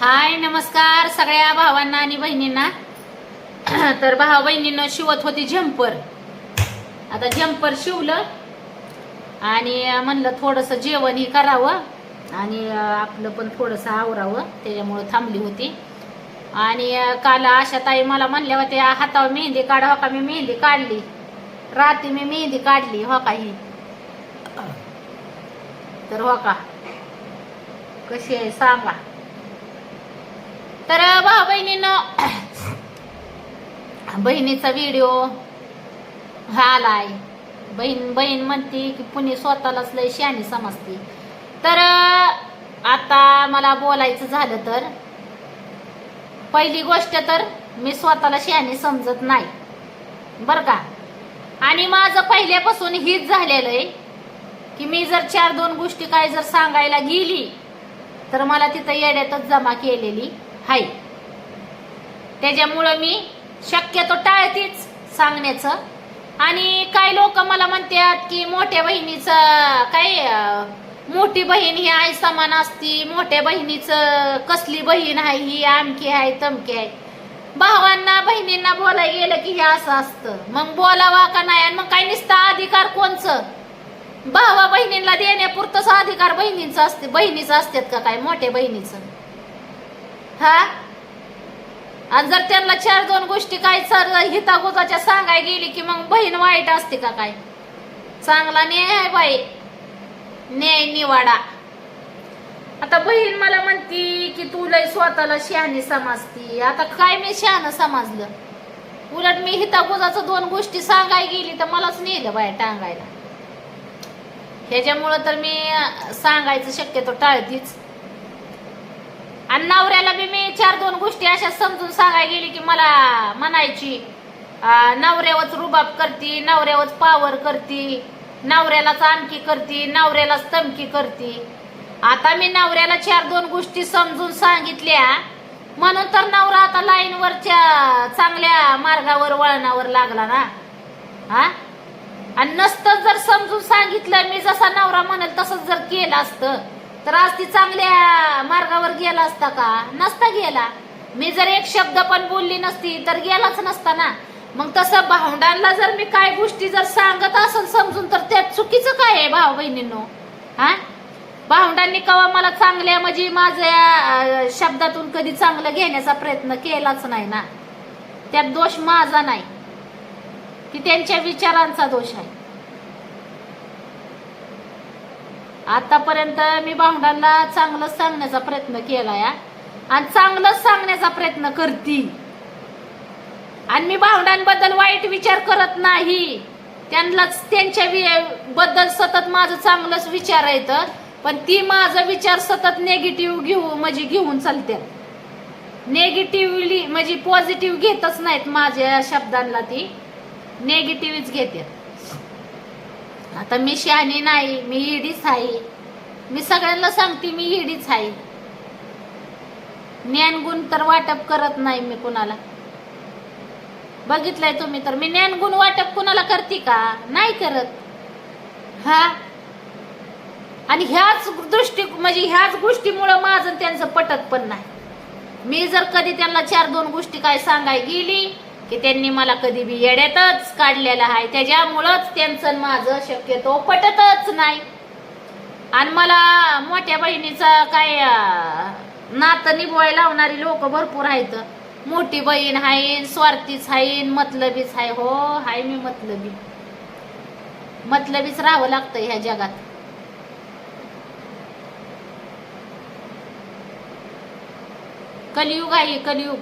हाय नमस्कार सगळ्या भावांना आणि बहिणींना. तर भावा बहिणीनं शिवत होती झंपर आता झंपर शिवलं आणि म्हणलं थोडंसं जेवण हे करावं आणि आपलं पण थोडंसं आवरावं त्याच्यामुळं थांबली होती. आणि काल आशा ताई मला म्हणल्या होत्या हातावर मेहंदी काढा हो का? मी मेहंदी काढली. रात्री मी मेहंदी काढली हो का ही? तर हो का? कशी आहे? सांगा. तर भाऊ बहिणीनं बहिणीचा व्हिडिओ हा आलाय. बहीण बहीण म्हणते की पुणे स्वतःलाच लय शहाणी समजते. तर आता मला बोलायचं झालं तर पहिली गोष्ट तर मी स्वतःला शहाणी समजत नाही. बरं का? आणि माझं पहिल्यापासून हीच झालेलं आहे की मी जर चार दोन गोष्टी काय जर सांगायला गेली तर मला तिथं येड्यातच जमा केलेली. हाय. त्याच्यामुळं मी शक्यतो टाळतीच सांगण्याचं. आणि काही लोक मला म्हणतात की मोठ्या बहिणीचं काय मोठी बहीण ही आई समान असती मोठ्या बहिणीचं कसली बहीण आहे ही आमकी आहे तमकी आहे. भावांना बहिणींना बोलायला गेलं की हे असं असतं. मग बोलावा का नाही? आणि मग काय नुसता अधिकार कोणचं? भावा बहिणींना देण्यापुरतंच अधिकार बहिणींचं असते बहिणीचं असतात का काय? मोठ्या बहिणीचं. हा? आणि जर त्यांना चार दोन गोष्टी काय सर हितागोजाच्या सांगाय गेली की मग बहीण वाईट असते का काय? चांगला न्याय आहे बाई. न्याय निवाडा. आता बहीण मला म्हणती की तू लय स्वतःला शहाणी समजती. आता काय मी शहाणं समजलं? उलट मी हितागोजाचं दोन गोष्टी सांगाय गेली तर मलाच नेलं बाय टांगायला. ह्याच्यामुळं तर मी सांगायचं शक्यतो टाळतीच. आणि नवऱ्याला बी मी चार दोन गोष्टी अशा समजून सांगायला गेली की मला म्हणायची नवऱ्यावरच रुबाब करती नवऱ्यावरच पावर करती नवऱ्यालाच आणखी करती नवऱ्यालाच तमकी करती. आता मी नवऱ्याला चार दोन गोष्टी समजून सांगितल्या म्हणून तर नवरा आता लाईनवरच्या चांगल्या मार्गावर वळणावर लागला ना. हा? आणि नसतं जर समजून सांगितलं मी जसा नवरा म्हणेल तसंच जर केलं असतं. तर आज ती चांगल्या मार्गावर गेला असता का? नसता गेला. मी जर एक शब्द पण बोलली नसती तर गेलाच नसता ना. मग तसं भावंडांना जर मी काय गोष्टी जर सांगत असेल समजून तर त्यात चुकीचं काय आहे भाऊ बहिणींनो? हा? भावंडांनी कवा मला चांगल्या म्हणजे माझ्या शब्दातून कधी चांगलं घेण्याचा प्रयत्न केलाच नाही ना. त्यात दोष माझा नाही. की त्यांच्या विचारांचा दोष आहे. आतापर्यंत मी भावंडांना चांगलंच सांगण्याचा प्रयत्न केला या. आणि चांगलंच सांगण्याचा प्रयत्न करती. आणि मी भावंडांबद्दल वाईट विचार करत नाही. त्यांनाच त्यांच्या बद्दल सतत माझं चांगलंच विचार येतं पण ती माझा विचार सतत नेगेटिव्ह घेऊ म्हणजे घेऊन चालते नेगेटिव्हली म्हणजे पॉझिटिव्ह घेतच नाहीत माझ्या शब्दांना ती. नेगेटिव्हच घेतात आता मी शहाणी नाही मी इडीच आहे. मी सगळ्यांना सांगते मी ईडीच आहे. ज्ञानगुण तर वाटप करत नाही मी कुणाला. बघितलंय तुम्ही तर मी ज्ञानगुण वाटप कुणाला करते का? नाही करत. हा? आणि ह्याच दृष्टी म्हणजे ह्याच गोष्टीमुळं माझं त्यांचं पटत पण नाही. मी जर कधी त्यांना चार दोन गोष्टी काय सांगाय गेली की त्यांनी मला कधी बी येड्यातच काढलेलं आहे. त्याच्यामुळंच त्यांचं माझं शक्यतो पटतच नाही. आणि मला मोठ्या बहिणीचा काय नातनी नातं निभवाय लावणारी लोक भरपूर आहेत. मोठी बहीण आहे स्वार्थीच आहे मतलबीच आहे हो हाय मी मतलबी. मतलबीच राहावं लागतं ह्या जगात. कलियुग आहे कलियुग.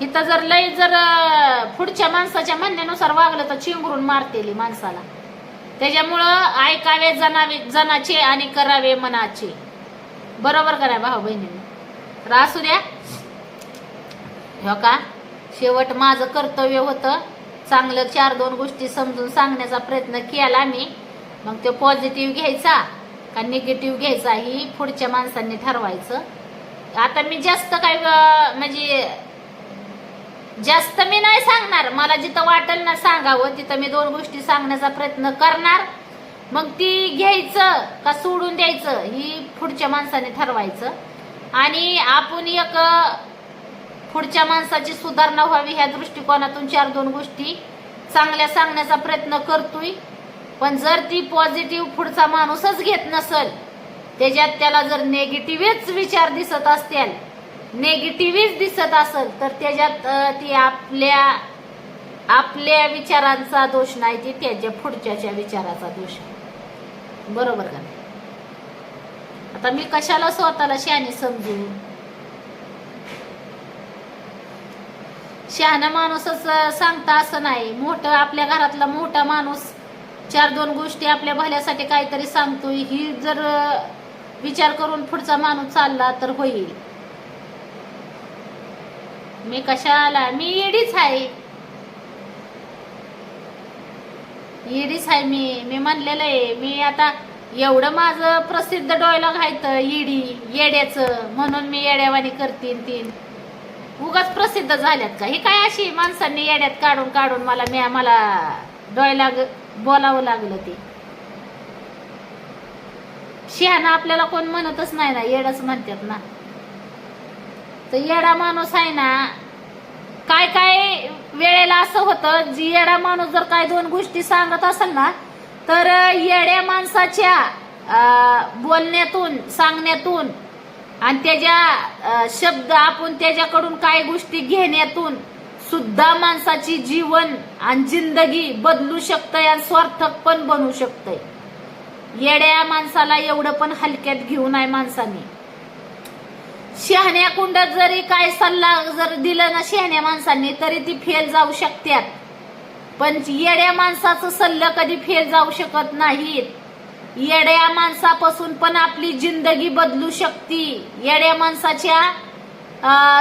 इथं जर लय जर पुढच्या माणसाच्या म्हणण्यानुसार वागलं तर चिंगरून मारतेली माणसाला. त्याच्यामुळं ऐकावे जनावे जनाचे आणि करावे मनाचे. बरोबर करा भाऊ बहिणीने तर असू द्या. हो का? शेवट माझं कर्तव्य होतं चांगलं चार दोन गोष्टी समजून सांगण्याचा प्रयत्न केला मी. मग ते पॉझिटिव्ह घ्यायचा का निगेटिव्ह घ्यायचा ही पुढच्या माणसांनी ठरवायचं. आता मी जास्त काय म्हणजे जास्त मी नाही सांगणार. मला जिथं वाटेल ना सांगावं तिथं मी दोन गोष्टी सांगण्याचा प्रयत्न करणार. मग ती घ्यायचं का सोडून द्यायचं ही पुढच्या माणसाने ठरवायचं. आणि आपण एक पुढच्या माणसाची सुधारणा व्हावी ह्या दृष्टिकोनातून चार दोन गोष्टी चांगल्या सांगण्याचा प्रयत्न करतोय. पण जर ती पॉझिटिव्ह पुढचा माणूसच घेत नसल त्याच्यात त्याला जर नेगेटिव्हच विचार दिसत असतील नेगेटिव्हच दिसत असेल तर त्याच्यात ती आपल्या आपल्या विचारांचा दोष नाही ती त्याच्या पुढच्याच्या विचाराचा दोष आहे. बरोबर का आता मी कशाला स्वतःला शहाणी समजू? शहाणा माणूसच सांगता असं नाही. मोठं आपल्या घरातला मोठा माणूस चार दोन गोष्टी आपल्या भल्यासाठी काहीतरी सांगतोय. ही जर विचार करून पुढचा माणूस चालला तर होईल. मी कशाला? मी येडीच आहे. येडीच आहे मी. मी म्हणलेलं आहे मी आता एवढं माझं प्रसिद्ध डॉयलॉग आहे तर येडी येड्याचं. म्हणून मी येड्यावानी करतीन तीन. उगाच प्रसिद्ध झाल्यात का? ही काय अशी माणसांनी येड्यात काढून काढून मला मी मला डॉयलॉग बोलावं लागलं ते. शहाणा आपल्याला कोण म्हणतच नाही ना येडच म्हणतात ना. तर येडा माणूस आहे ना काय काय वेळेला असं होतं जी येडा माणूस जर काय दोन गोष्टी सांगत असेल ना तर येड्या माणसाच्या बोलण्यातून सांगण्यातून आणि त्याच्या शब्द आपण त्याच्याकडून काय गोष्टी घेण्यातून सुद्धा माणसाची जीवन आणि जिंदगी बदलू शकतंय आणि स्वार्थक पण बनू शकतंय. येड्या माणसाला एवढं पण हलक्यात घेऊ नये माणसाने. शहाण्या कुंडात जरी काय सल्ला जर दिला ना शहाण्या माणसांनी तरी ती फेल जाऊ शकतात पण येड्या माणसाचं सल्ला कधी फेल जाऊ शकत नाहीत येड्या माणसापासून पण आपली जिंदगी बदलू शकती. येड्या माणसाच्या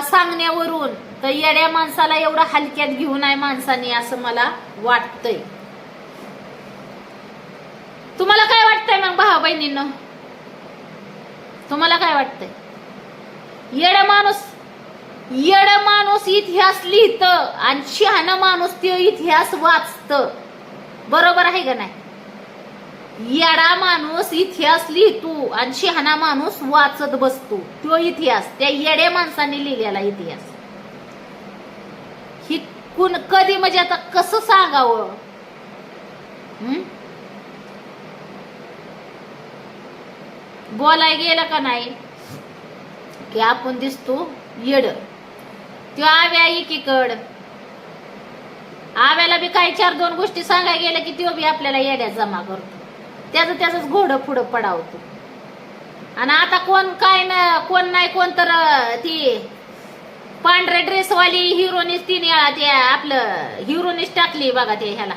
सांगण्यावरून. तर येड्या माणसाला एवढं हलक्यात घेऊ नये माणसाने असं मला वाटतंय. तुम्हाला काय वाटतंय मग भावा बहिणीनं तुम्हाला काय वाटतंय? येड माणूस येड माणूस इतिहास लिहित आणि शहाण माणूस ते इतिहास वाचत. बरोबर आहे का नाही? येडा माणूस इतिहास लिहितो आणि शहाणा माणूस वाचत बसतो. तो इतिहास त्या येड्या माणसाने लिहिलेला इतिहास. ही कुण कधी म्हणजे आता कसं सांगावं? बोलाय गेलं का नाही? की आपण दिसतो येड. त्यो आव्या एकीकड. आव्याला बी काही चार दोन गोष्टी सांगायला गेल्या की त्यो बी आपल्याला येड्या जमा करतो. त्याचं त्याच घोडं पुढं पडावतो. आणि आता कोण काय ना कोण नाही कोण तर ती पांढऱ्या ड्रेसवाली हिरोनीच तीन वेळा ते आपलं हिरोनीच टाकली बघा ते ह्याला.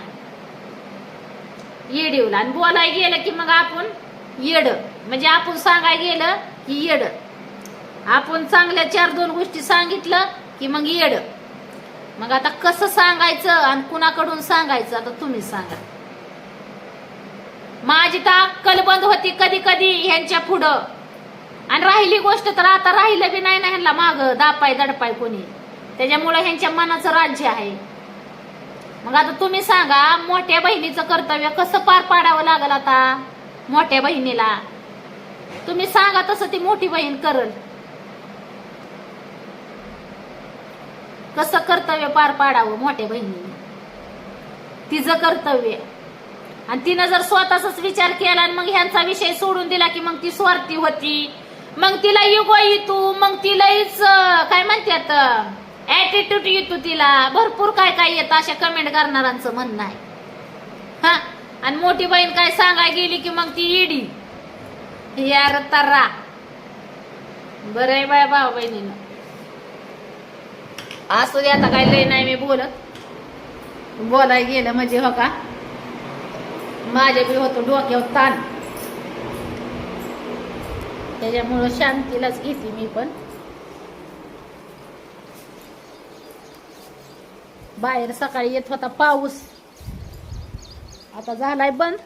येडीवला. आणि बोलाय गेलं की मग आपण येड. म्हणजे आपण सांगाय गेलं की येड. आपण चांगल्या चार दोन गोष्टी सांगितलं की मग येड. मग आता कसं सांगायचं आणि कुणाकडून सांगायचं आता तुम्ही सांगा. माझी तर अक्कल बंद होती कधी कधी ह्यांच्या पुढं. आणि राहिली गोष्ट तर आता राहिलं बी नाही ना ह्यांना माग दापाय दडपाय कोणी. त्याच्यामुळे ह्यांच्या मनाचं राज्य आहे. मग आता तुम्ही सांगा मोठ्या बहिणीचं कर्तव्य कसं पार पाडावं लागल आता? मोठ्या बहिणीला. तुम्ही सांगा तसं ती मोठी बहीण करल. कसं कर्तव्य पार पाडावं मोठ्या बहिणीने? तिचं कर्तव्य. आणि तिनं जर स्वतःचाच विचार केला आणि मग ह्यांचा विषय सोडून दिला की मग ती स्वार्थी होती. मग तिला युगो येतो मग तिलाच काय म्हणतात ऍटिट्यूड येतो तिला. भरपूर काय काय येतं अशा कमेंट करणाऱ्यांचं म्हणणं आहे. हा? आणि मोठी बहीण काय सांगाय गेली की मग ती इडी यार तर्रा बरं आहे बाय भाऊ बहिणीनं. असू दे आता काय लय नाही मी बोलत. बोलाय गेलं म्हणजे हो का? माझ्या बी होतो डोक्यावर ताण. त्याच्यामुळं शांतीलाच घेते मी पण. बाहेर सकाळी येत होता पाऊस. आता झालाय बंद.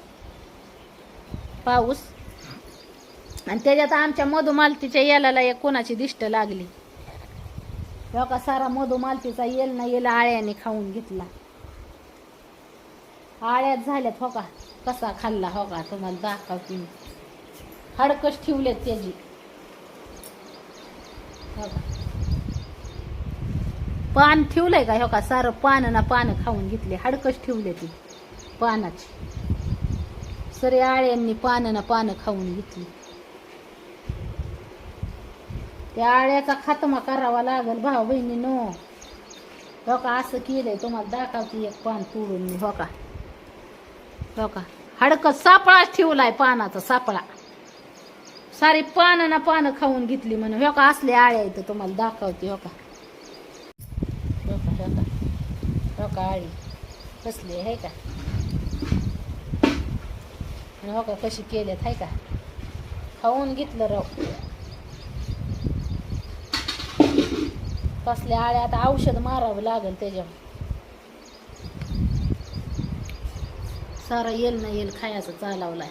पाऊस. आणि त्याच्यात आमच्या मधुमालतीच्या याला एक कोणाची दिष्ट लागली. हो का सारा मधुमालतीचा येल ना येल आळ्याने खाऊन घेतला आळ्यात झाल्यात हो का कसा खाल्ला हो का तुम्हाला दाखवते मी. हाडकच ठेवलेत त्याची हो का? पान ठेवलंय का हो का सारं पानं ना पानं खाऊन घेतले हाडकच ठेवले ती पानाची सरे आळ्यांनी पानं ना पानं खाऊन घेतली त्या आळ्याचा खात्मा करावा लागल भाऊ बहिणीनो. हो का असं केलंय तुम्हाला दाखवते एक पान तोडून मी हो का? हो का? हाडक सापळाच ठेवलाय पानाचा सापळा. सारी पानं ना पानं खाऊन घेतली म्हणून. हो का असले आळ्या इथं तुम्हाला दाखवते हो का? हो का हो का? हो का आळी? कसली आहे का? हो का कशी केल्यात आहे का? खाऊन घेतलं राव. कसल्या आळ्या आता औषध मारावं लागेल त्याच्यावर. सारा येल ना येल खायचं चालवलाय.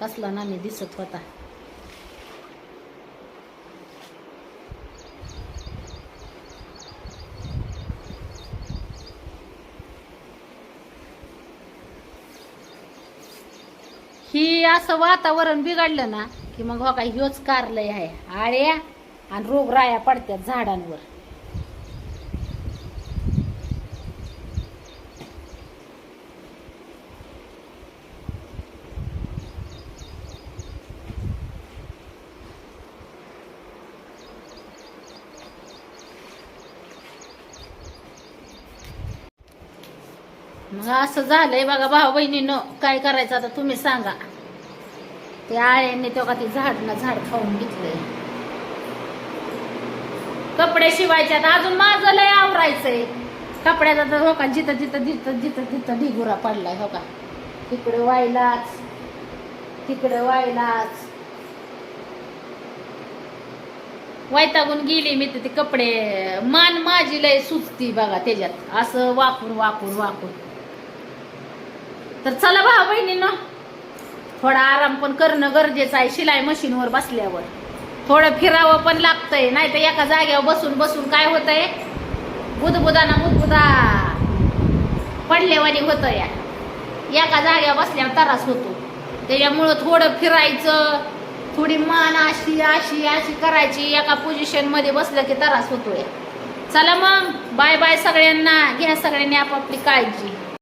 कसला ना मी दिसत होता. ही असं वातावरण बिघडलं ना की मग हो काय ह्योच कारलय आहे. आळ्या आणि रोगराया पडत्यात झाडांवर. मग असं झालंय बघा भाऊ बहिणीनं काय करायचं आता तुम्ही सांगा. ते आळ्यांनी तेव्हा ते झाड ना झाड खाऊन घेतलंय. कपडे शिवायच्यात अजून माझं लय आवरायचंय. कपड्याचा तर हो का जिथं जिथं जिथं जिथं जिथं ढिगुरा पडलाय हो का. तिकडे व्हायलाच. तिकडे व्हायलाच. वैतागून गेली मी तर ते कपडे. मान माझी लय सुचती बघा त्याच्यात. असं वाकून वाकून वाकून. तर चला भाऊ बहिणींनो. थोडा आराम पण करणं गरजेचं आहे. शिलाई मशीनवर बसल्यावर. थोडं फिरावं पण लागतंय. नाही तर एका जागेवर बसून बसून काय होतंय? बुधबुदाना मुदबुदा पडलेवानी होतं या एका जागेवर बसल्यावर त्रास होतो. त्याच्यामुळं थोडं फिरायचं थोडी मान अशी अशी अशी करायची. एका पोझिशनमध्ये बसलं की त्रास होतोय. चला मग. बाय बाय सगळ्यांना. घ्या सगळ्यांनी आपापली काळजी.